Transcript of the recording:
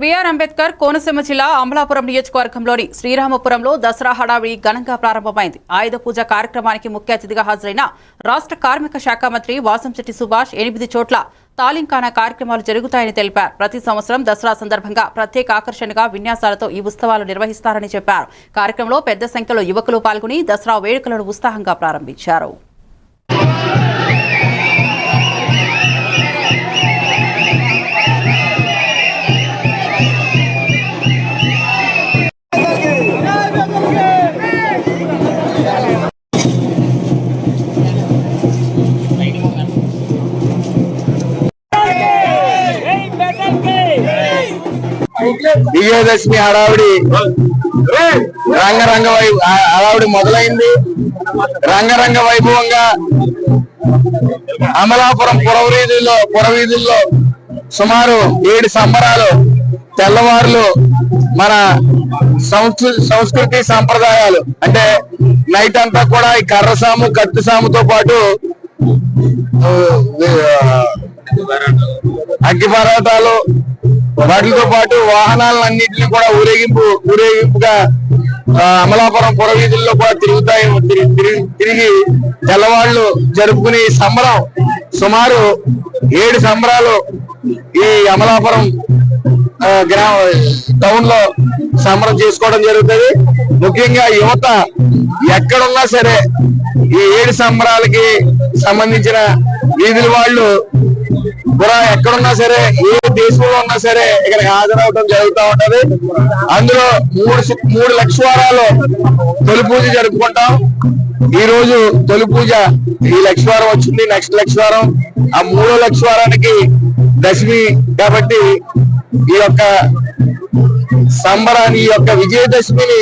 BR Ambedkar Konaseema జిల్లా అమలాపురం నియోజకవర్గంలోని శ్రీరామపురంలో దసరా హడావిడి ఘనంగా ప్రారంభమైంది. ఆయుధ పూజ కార్యక్రమానికి ముఖ్య అతిథిగా హాజరైన రాష్ట్ర కార్మిక శాఖ మంత్రి వాసంశెట్టి సుభాష్ ఎనిమిది చోట్ల తాలింకాన కార్యక్రమాలు జరుగుతాయని తెలిపారు. ప్రతి సంవత్సరం దసరా సందర్భంగా ప్రత్యేక ఆకర్షణగా విన్యాసాలతో ఈ ఉత్సవాలు నిర్వహిస్తారని చెప్పారు. కార్యక్రమంలో పెద్ద సంఖ్యలో యువకులు పాల్గొని దసరా వేడుకలను ఉత్సాహంగా ప్రారంభించారు. విజయదశమి హడావిడి. రంగరంగ వై హడావిడి మొదలైంది. రంగరంగ వైభవంగా అమలాపురం పురవీధుల్లో పురవీధుల్లో సుమారు ఏడు సంబరాలు తెల్లవారులు మన సంస్కృ- సంస్కృతి సంప్రదాయాలు. అంటే నైట్ అంతా కూడా ఈ కర్ర సాము కత్తి సాముతో పాటు అగ్గి పర్వతాలు వాటితో పాటు వాహనాలన్నింటినీ కూడా ఊరేగింపు ఊరేగింపుగా అమలాపురం పురవీధుల్లో కూడా తిరుగుతాయి తిరిగి- తిరిగి- తిరిగి తెల్లవాళ్ళు జరుపుకునే ఈ సంబరం. సుమారు ఏడు సంబరాలు ఈ అమలాపురం గ్రామ టౌన్లో సంబరం చేసుకోవడం జరుగుతుంది. ముఖ్యంగా యువత ఎక్కడున్నా సరే ఈ ఏడు సంబరాలకి సంబంధించిన వీధుల వాళ్ళు కూడా ఎక్కడున్నా సరే ఏ దేశంలో ఉన్నా సరే ఇక్కడ హాజరవడం జరుగుతూ ఉంటది. అందులో మూడు మూడు లక్షవారాలు తొలి పూజ జరుపుకుంటాం. ఈ రోజు తొలి పూజ ఈ లక్షవారం వచ్చింది నెక్స్ట్ లక్షవారం ఆ మూడో లక్ష్వారానికి దశమి కాబట్టి ఈ యొక్క సంబరాన్ని ఈ యొక్క విజయదశమిని